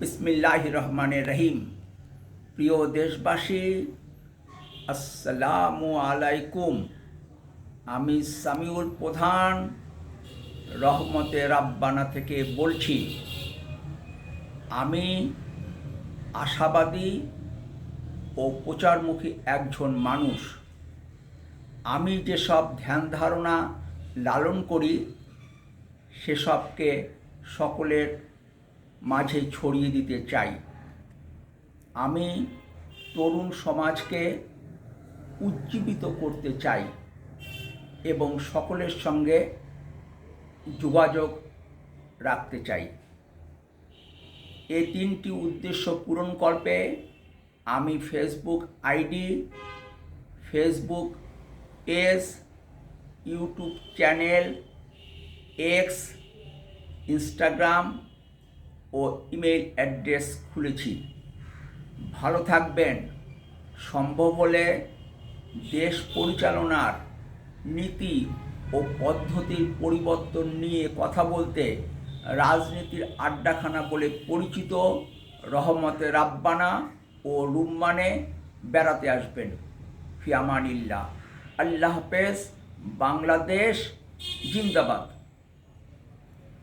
বিসমিল্লাহ রহমানের রহিম। প্রিয় দেশবাসী, আসসালামু আলাইকুম। আমি সামিউল প্রধান, রহমতে রাব্বানা থেকে বলছি, আমি আশাবাদী ও প্রচারমুখী একজন মানুষ। আমি যেসব ধ্যান ধারণা লালন করি, সেসবকে সকলের মাঝে ছড়িয়ে দিতে চাই। আমি তরুণ সমাজকে উজ্জীবিত করতে চাই এবং সকলের সঙ্গে যোগাযোগ রাখতে চাই। এই তিনটি উদ্দেশ্য পূরণকল্পে আমি Facebook ID, Facebook page, YouTube channel, X, Instagram ও ইমেল অ্যাড্রেস খুলেছি। ভালো থাকবেন। সম্ভব হলে দেশ পরিচালনার নীতি ও পদ্ধতির পরিবর্তন নিয়ে কথা বলতে রাজনীতির আড্ডাখানা বলে পরিচিত রহমতে রাব্বানা ও রুম্মানে বেড়াতে আসবেন। ফিয়ামানিল্লাহ আল্লাহ হাফেজ। বাংলাদেশ জিন্দাবাদ।